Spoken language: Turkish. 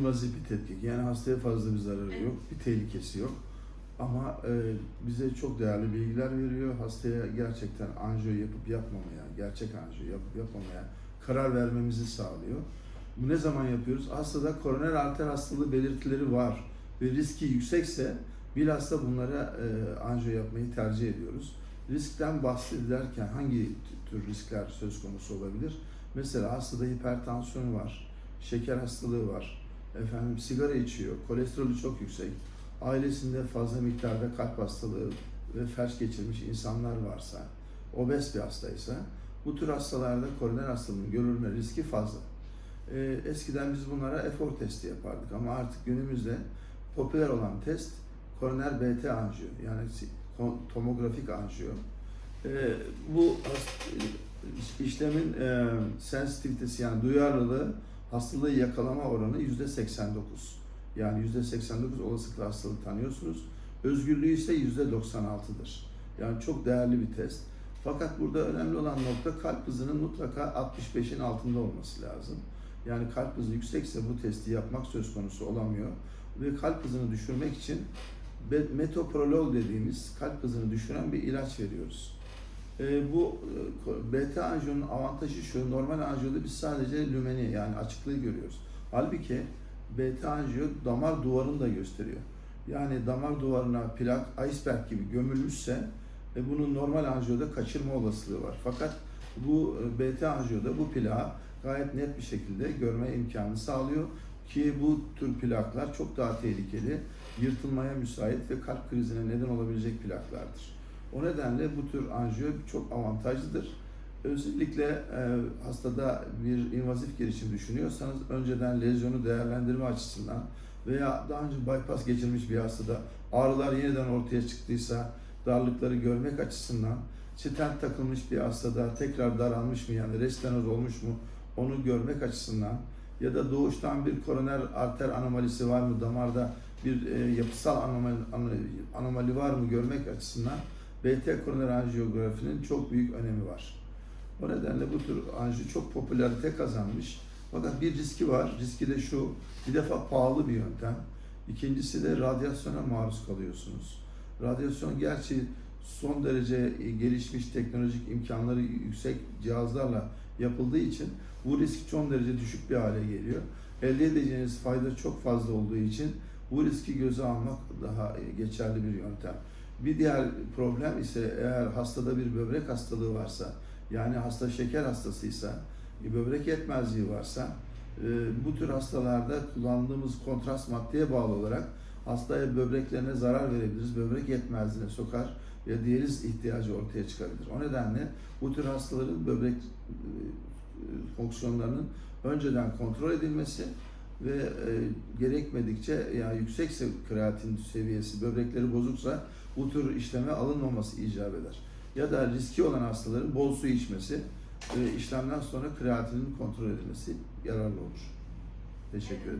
Invazif bir tetkik. Yani hastaya fazla bir zararı Evet. yok, bir tehlikesi yok. Ama e, bize çok değerli bilgiler veriyor. Hastaya gerçekten anjiyo yapıp yapmamaya, gerçek anjiyo yapıp yapmamaya karar vermemizi sağlıyor. Bu ne zaman yapıyoruz? Hastada koroner arter hastalığı belirtileri var ve riski yüksekse bilhassa bunlara e, anjiyo yapmayı tercih ediyoruz. Riskten bahsedilerken hangi tür riskler söz konusu olabilir? Mesela hastada hipertansiyon var, şeker hastalığı var, efendim sigara içiyor, kolesterolü çok yüksek, ailesinde fazla miktarda kalp hastalığı ve felç geçirmiş insanlar varsa, obez bir hastaysa bu tür hastalarda koroner hastalığının görülme riski fazla. Ee, eskiden biz bunlara efor testi yapardık ama artık günümüzde popüler olan test koroner BT anjiyo yani tomografik anjiyo. Ee, bu işlemin e, sensitivitesi yani duyarlılığı hastalığı yakalama oranı yüzde 89. Yani yüzde 89 olasılıkla hastalığı tanıyorsunuz. Özgürlüğü ise yüzde 96'dır. Yani çok değerli bir test. Fakat burada önemli olan nokta kalp hızının mutlaka 65'in altında olması lazım. Yani kalp hızı yüksekse bu testi yapmak söz konusu olamıyor. Ve kalp hızını düşürmek için metoprolol dediğimiz kalp hızını düşüren bir ilaç veriyoruz. Ee, bu e, beta anjiyonun avantajı şu, normal anjiyoda biz sadece lümeni yani açıklığı görüyoruz. Halbuki beta anjiyo damar duvarını da gösteriyor. Yani damar duvarına plak, iceberg gibi gömülmüşse e, bunun normal anjiyoda kaçırma olasılığı var. Fakat bu e, beta anjiyoda bu plağı gayet net bir şekilde görme imkanı sağlıyor ki bu tür plaklar çok daha tehlikeli, yırtılmaya müsait ve kalp krizine neden olabilecek plaklardır. O nedenle bu tür anjiyo çok avantajlıdır. Özellikle e, hastada bir invazif girişim düşünüyorsanız önceden lezyonu değerlendirme açısından veya daha önce bypass geçirmiş bir hastada ağrılar yeniden ortaya çıktıysa darlıkları görmek açısından stent takılmış bir hastada tekrar daralmış mı yani restenoz olmuş mu onu görmek açısından ya da doğuştan bir koroner arter anomalisi var mı damarda bir e, yapısal anomali, anomali var mı görmek açısından BT koroner anjiyografinin çok büyük önemi var. O nedenle bu tür anjiyo çok popülarite kazanmış. Fakat bir riski var. Riski de şu, bir defa pahalı bir yöntem. İkincisi de radyasyona maruz kalıyorsunuz. Radyasyon gerçi son derece gelişmiş teknolojik imkanları yüksek cihazlarla yapıldığı için bu risk son derece düşük bir hale geliyor. Elde edeceğiniz fayda çok fazla olduğu için bu riski göze almak daha geçerli bir yöntem. Bir diğer problem ise eğer hastada bir böbrek hastalığı varsa, yani hasta şeker hastasıysa, böbrek yetmezliği varsa, e, bu tür hastalarda kullandığımız kontrast maddeye bağlı olarak hastaya böbreklerine zarar verebiliriz, böbrek yetmezliğine sokar ve diyaliz ihtiyacı ortaya çıkabilir. O nedenle bu tür hastaların böbrek e, fonksiyonlarının önceden kontrol edilmesi ve e, gerekmedikçe yani yüksekse kreatin seviyesi, böbrekleri bozuksa bu tür işleme alınmaması icap eder. Ya da riski olan hastaların bol su içmesi ve işlemden sonra kreatinin kontrol edilmesi yararlı olur. Teşekkür ederim.